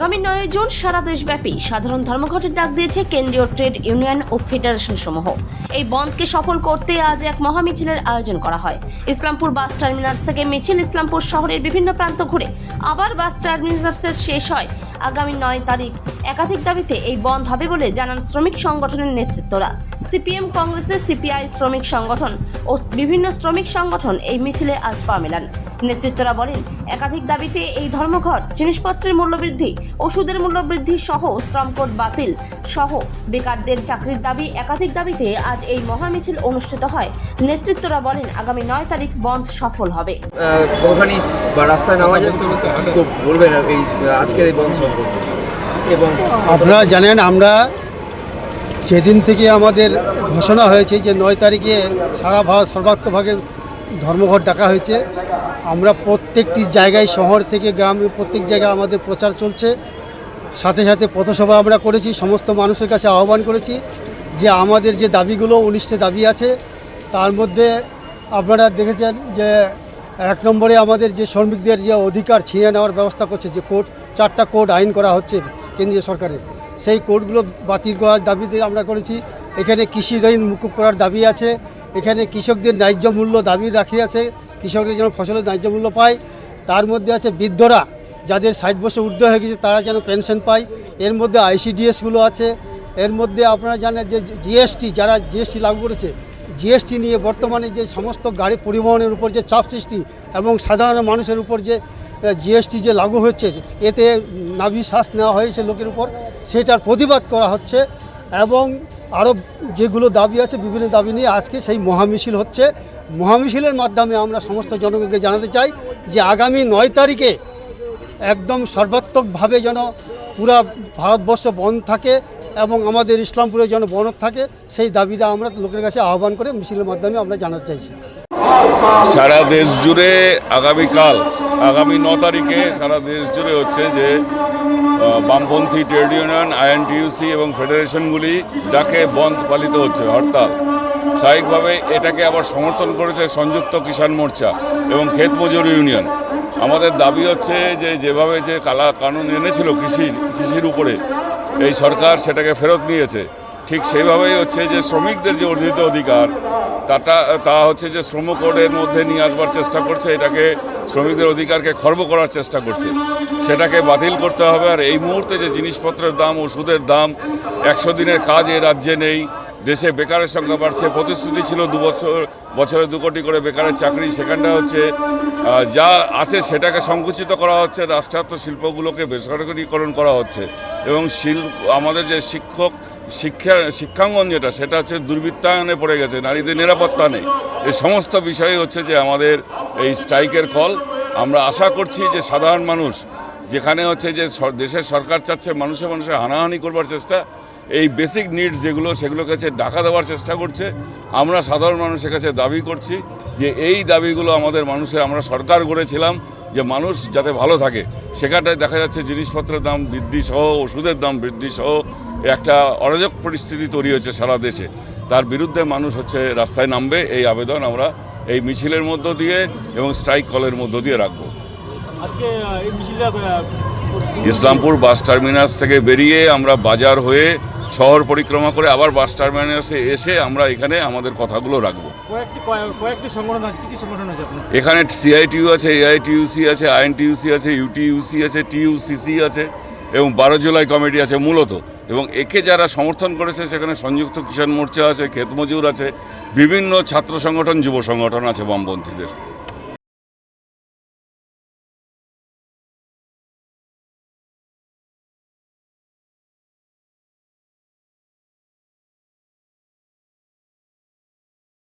July zone সারা দেশব্যাপী সাধারণ ধর্মঘটের ডাক দিয়েছে কেন্দ্রীয় ট্রেড ইউনিয়ন ও ফেডারেশন সমূহ। এই বন্ধকে সফল করতে আজ এক মহামিছিলের আয়োজন করা হয়। ইসলামপুর বাস টার্মিনাস থেকে মিছিল ইসলামপুর শহরের বিভিন্ন প্রান্ত ঘুরে আবার বাস টার্মিনাসের শেষ হয় আগামী নয় তারিখ। একাধিক দাবিতে এই বন্ধ হবে বলে জানান শ্রমিক সংগঠনের নেতৃত্বরা। সিপিএম কংগ্রেসের সিপিআই শ্রমিক সংগঠন ও বিভিন্ন শ্রমিক সংগঠন এই মিছিলে আজ পা মেলান। নেতৃত্বরা বলেন একাধিক দাবিতে এই ধর্মঘট জিনিসপত্রের মূল্যবৃদ্ধি ওষুধের মূল্যবৃদ্ধি সহ শ্রম কোড বাতিল সহ বেকারদের চাকরির দাবি একাধিক দাবিতে আজ এই মহামিছিল অনুষ্ঠিত হয়। নেতৃত্বরা বলেন আগামী নয় তারিখ বন্ধ সফল হবে। কতখানি বা রাস্তায় নামা যায় বলবেন এই আজকের এই বন্ধ সম্পর্কে এবং আপনারা জানেন আমরা যেদিন থেকে আমাদের ঘোষণা হয়েছে যে নয় তারিখে সারা ভারত সর্বাত্মকভাবে ধর্মঘট ডাকা হয়েছে, আমরা প্রত্যেকটি জায়গায়, শহর থেকে গ্রামের প্রত্যেক জায়গায় আমাদের প্রচার চলছে। সাথে সাথে পথসভা আমরা করেছি, সমস্ত মানুষের কাছে আহ্বান করেছি যে আমাদের যে দাবিগুলো, উনিশটা দাবি আছে, তার মধ্যে আপনারা দেখেছেন যে এক নম্বরে আমাদের যে শ্রমিকদের যে অধিকার ছিনিয়ে নেওয়ার ব্যবস্থা করছে, যে কোর্ট চারটা কোড আইন করা হচ্ছে কেন্দ্রীয় সরকারের, সেই কোডগুলো বাতিল করার দাবিতে আমরা করেছি। এখানে কৃষি ঋণ মুকুব করার দাবি আছে। এখানে কৃষকদের ন্যায্য মূল্য দাবি রাখি আছে। কৃষকদের যেন ফসলের ন্যায্য মূল্য পায়। তার মধ্যে আছে বৃদ্ধরা, যাদের ষাট বছর ঊর্ধ্ব হয়ে গেছে, তারা যেন পেনশন পায়। এর মধ্যে আইসিডিএসগুলো আছে। এর মধ্যে আপনারা জানেন যে জিএসটি, যারা জিএসটি লাগু করেছে জিএসটি নিয়ে বর্তমানে যে সমস্ত গাড়ি পরিবহনের উপর যে চাপ সৃষ্টি এবং সাধারণ মানুষের উপর যে জিএসটি যে লাগু হচ্ছে, এতে নাভি শ্বাস নেওয়া হয়েছে লোকের উপর, সেটার প্রতিবাদ করা হচ্ছে এবং আরও যেগুলো দাবি আছে, বিভিন্ন দাবি নিয়ে আজকে সেই মহামিছিল হচ্ছে। মহামিছিলের মাধ্যমে আমরা সমস্ত জনগণকে জানাতে চাই যে আগামী নয় তারিখে একদম সর্বাত্মকভাবে যেন পুরা ভারতবর্ষ বন্ধ থাকে এবং আমাদের ইসলামপুরে যেন বন্ধ থাকে, সেই দাবিটা আমরা লোকের কাছে আহ্বান করে মিছিলের মাধ্যমে আমরা জানাতে চাইছি। সারা দেশ জুড়ে আগামীকাল, আগামী ন তারিখে সারা দেশ জুড়ে হচ্ছে যে বামপন্থী ট্রেড ইউনিয়ন আইএনটিইউসি এবং ফেডারেশনগুলি ডাকে বন্ধ পালিত হচ্ছে, হরতাল। স্বাভাবিকভাবে এটাকে আবার সমর্থন করেছে সংযুক্ত কিষাণ মোর্চা এবং ক্ষেত মজুর ইউনিয়ন। আমাদের দাবি হচ্ছে যে, যেভাবে যে কালা কানুন এনেছিল কৃষির কৃষির উপরে এই সরকার সেটাকে ফেরত নিয়েছে। ঠিক সেইভাবেই হচ্ছে যে শ্রমিকদের যে অর্জিত অধিকার, তাটা, তা হচ্ছে যে শ্রম কোডের মধ্যে নিয়ে আসবার চেষ্টা করছে, এটাকে শ্রমিকদের অধিকারকে খর্ব করার চেষ্টা করছে। সেটাকে বাতিল করতে হবে, আর এই মুহূর্তে যে জিনিসপত্রের দাম, ওষুধের দাম, একশো দিনের কাজ এ রাজ্যে নেই, দেশে বেকারের সংখ্যা বাড়ছে, প্রতিশ্রুতি ছিল দু বছর, বছরে দু কোটি করে বেকারের চাকরি, সেখানটা হচ্ছে যা আছে সেটাকে সংকুচিত করা হচ্ছে, রাষ্ট্রায়ত্ত শিল্পগুলোকে বেসরকারীকরণ করা হচ্ছে। এবং শিল্প, আমাদের যে শিক্ষক শিক্ষা শিক্ষাঙ্গন যেটা সেটা হচ্ছে দুর্বৃত্তায়নে পড়ে গেছে, নারীদের নিরাপত্তা নেই। এই সমস্ত বিষয় হচ্ছে যে আমাদের এই স্ট্রাইকের ফল। আমরা আশা করছি যে সাধারণ মানুষ, যেখানে হচ্ছে যে দেশের সরকার চাচ্ছে মানুষে মানুষে হানাহানি করবার চেষ্টা এই বেসিক নিডস যেগুলো সেগুলোর কাছে ডাকা দেওয়ার চেষ্টা করছে। আমরা সাধারণ মানুষের কাছে দাবি করছি যে এই দাবিগুলো আমাদের মানুষের আমরা সরকার গড়েছিলাম যে মানুষ যাতে ভালো থাকে। সেখানটায় দেখা যাচ্ছে জিনিসপত্রের দাম বৃদ্ধি সহ ওষুধের দাম বৃদ্ধি সহ একটা অরাজক পরিস্থিতি তৈরি হয়েছে সারা দেশে। তার বিরুদ্ধে মানুষ হচ্ছে রাস্তায় নামবে এই আবেদন আমরা এই মিছিলের মধ্য দিয়ে এবং স্ট্রাইক কলের মধ্য দিয়ে রাখব। ইসলামপুর বাস টার্মিনাস থেকে বেরিয়ে আমরা বাজার হয়ে শহর পরিক্রমা করে আবার বাস টার্মিনাসে এসে আমরা এখানে আমাদের কথাগুলো রাখব। এখানে সিআইটিউ আছে এআইটিউসি আছে আইএনটিউসি আছে ইউটিইউসি আছে টিইউসিসি আছে এবং বারো জুলাই কমিটি আছে মূলত। এবং একে যারা সমর্থন করেছে সেখানে সংযুক্ত কিষাণ মোর্চা আছে ক্ষেত মজুর আছে বিভিন্ন ছাত্র সংগঠন যুব সংগঠন আছে বামপন্থীদের।